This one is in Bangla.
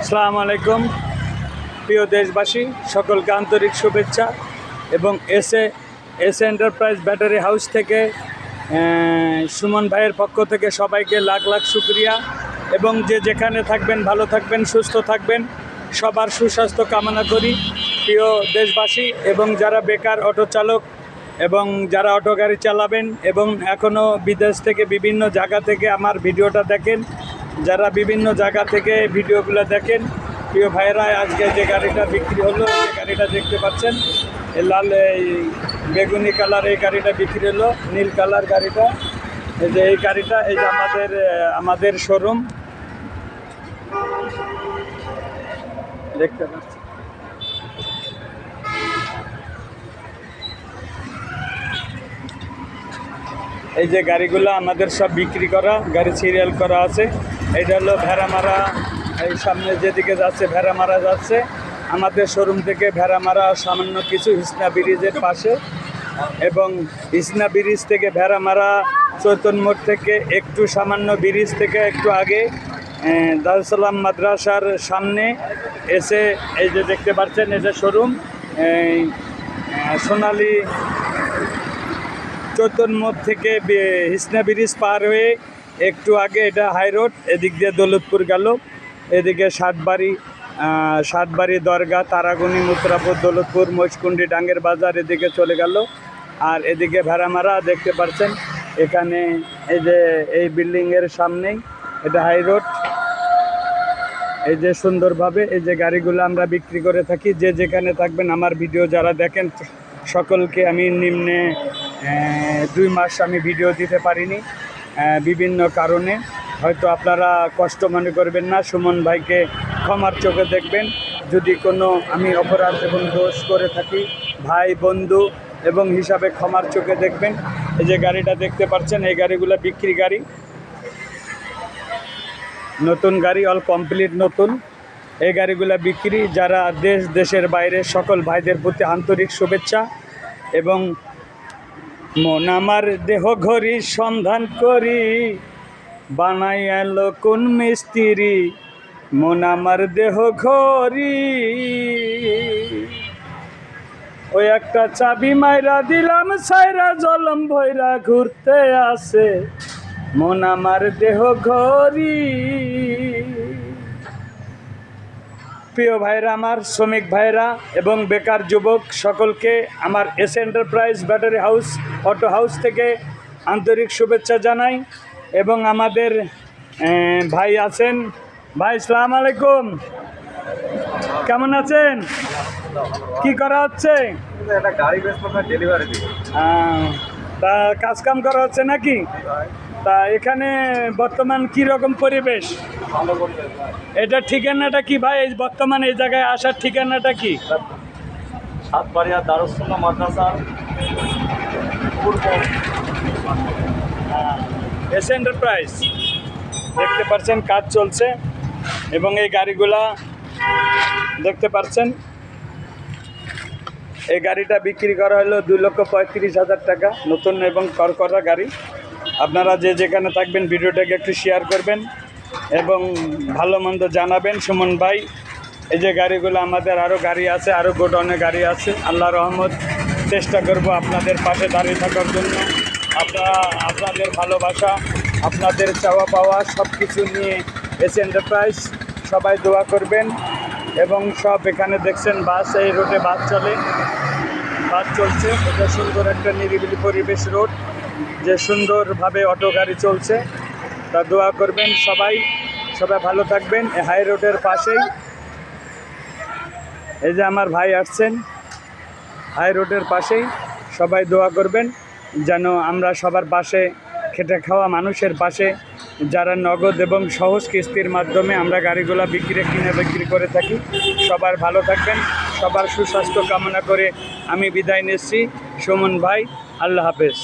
আসসালামু আলাইকুম। প্রিয় দেশবাসী, সকলকে আন্তরিক শুভেচ্ছা এবং এসে এস এন্টারপ্রাইজ ব্যাটারি হাউস থেকে সুমন ভাইয়ের পক্ষ থেকে সবাইকে লাখ লাখ শুক্রিয়া। এবং যে যেখানে থাকবেন, ভালো থাকবেন, সুস্থ থাকবেন, সবার সুস্বাস্থ্য কামনা করি। প্রিয় দেশবাসী, এবং যারা বেকার অটো চালক এবং যারা অটো গাড়ি চালাবেন এবং এখনও বিদেশ থেকে বিভিন্ন জায়গা থেকে আমার ভিডিওটা দেখেন যারা বিভিন্ন জায়গা থেকে ভিডিওগুলো দেখেন, প্রিয় ভাইয়েরা, আজকে যে গাড়িটা বিক্রি হলো, এই গাড়িটা দেখতে পাচ্ছেন। এই লাল, এই বেগুনি কালার এই গাড়িটা বিক্রি হলো, নীল কালার গাড়িটা। এই যে এই গাড়িটা, এই যে আমাদের আমাদের শোরুম দেখতে পাচ্ছেন। এই যে গাড়িগুলো আমাদের সব বিক্রি করা, গাড়ি সিরিয়াল করা আছে। এটা হলো ভেড়ামারা। এই সামনে যেদিকে যাচ্ছে ভেড়ামারা যাচ্ছে। আমাদের শোরুম থেকে ভেড়ামারা সামান্য কিছু হিসনা ব্রিজের পাশে এবং হিসনা ব্রিজ থেকে ভেড়ামারা চৈতন মোড় থেকে একটু সামান্য ব্রিজ থেকে একটু আগে দারুসালাম মাদ্রাসার সামনে এসে এই যে দেখতে পাচ্ছেন এই যে শোরুম আহ, চৈতন মোড় থেকে হিসনা ব্রিজ পার হয়ে একটু আগে এটা হাই রোড এদিক দিয়ে দৌলতপুর গেল। এদিকে সাতবাড়ি সাতবাড়ি দরগা তারাগুনি, মুত্রাপুর, দৌলতপুর মৈশকুন্ডি ডাঙ্গের বাজার এদিকে চলে গেল। আর এদিকে ভেড়ামারা দেখতে পাচ্ছেন এখানে এই যে এই বিল্ডিংয়ের সামনেই এটা হাই রোড এই যে সুন্দরভাবে এই যে গাড়িগুলো আমরা বিক্রি করে থাকি, যে যেখানে থাকবেন আমার ভিডিও যারা দেখেন, সকলকে আমি নিম্নে দুই মাস আমি ভিডিও দিতে পারিনি। বিভিন্ন কারণে। হয়তো আপনারা কষ্ট মনে করবেন না। সুমন ভাইকে ক্ষমার চোখে দেখবেন। যদি কোনো আমি অপরাধ এবং দোষ করে থাকি, ভাই, বন্ধু এবং হিসাবে ক্ষমার চোখে দেখবেন। এই যে গাড়িটা দেখতে পাচ্ছেন, এই গাড়িগুলো বিক্রি গাড়ি। নতুন গাড়ি, অল কমপ্লিট নতুন। এই গাড়িগুলো বিক্রি, যারা দেশ, দেশের বাইরে সকল ভাইদের প্রতি আন্তরিক শুভেচ্ছা এবং মন আমার দেহ ঘড়ি সন্ধান করি, বানাই এলো কোন মিস্ত্রি, মন আমার দেহ ঘড়ি। ওই একটা চাবি মাইরা দিলাম, সাইরা জলম ভৈরা ঘুরতে আসে, মন আমার দেহ ঘড়ি। প্রিয় ভাইরা আমার শ্রমিক ভাইরা এবং বেকার যুবক সকলকে আমার S enterprise battery house auto house থেকে আন্তরিক শুভেচ্ছা জানাই এবং আমাদের ভাই আছেন। ভাই সালাম আলাইকুম। কেমন আছেন? কি করা হচ্ছে? তা কাজ কাম করা হচ্ছে নাকি? তা এখানে বর্তমান কি রকম পরিবেশ? এটা ঠিকানাটা কি ভাই? এই বর্তমানে এই জায়গায় আসার ঠিকানাটা কি? সাতবাড়িয়া দারুসুল্লাহ মাদ্রাসার পূর্ব এস এন্টারপ্রাইজ। দেখতে পাচ্ছেন কাজ চলছে এবং এই গাড়িগুলা দেখতে পাচ্ছেন। এই গাড়িটা বিক্রি করা হলো দুই লক্ষ পঁয়ত্রিশ হাজার টাকা নতুন এবং করকরা গাড়ি। আপনারা যে যেখানে থাকবেন, ভিডিওটাকে একটু শেয়ার করবেন এবং ভালো মন্দ জানাবেন। সুমন ভাই, এই যে গাড়িগুলো আমাদের আরও গাড়ি আছে আরও গোডাউনে গাড়ি আছে আল্লাহ রহমত, চেষ্টা করব আপনাদের পাশে দাঁড়িয়ে থাকার জন্য। আপনারা আপনাদের ভালোবাসা, আপনাদের চাওয়া পাওয়া সব কিছু নিয়ে এস এন্টারপ্রাইজ সবাই দোয়া করবেন এবং সব এখানে দেখছেন, বাস, এই রোডে বাস চলে। বাস চলছে, এটা সুন্দর একটা নিরিবিলি পরিবেশ রোড। যে সুন্দরভাবে অটো গাড়ি চলছে, তা দোয়া করবেন সবাই। সবাই ভালো থাকবেন হাই রোডের পাশেই। এই যে আমার ভাই আসছেন, হাই রোডের পাশেই। সবাই দোয়া করবেন যেন আমরা সবার পাশে, খেটে খাওয়া মানুষের পাশে, যারা নগদ এবং সহজ কিস্তির মাধ্যমে আমরা গাড়িগুলো বিক্রি, কিনে বিক্রি করে থাকি, সবার ভালো থাকবেন, সবার সুস্বাস্থ্য কামনা করে আমি বিদায় নিচ্ছি। সুমন ভাই, আল্লাহ হাফেজ।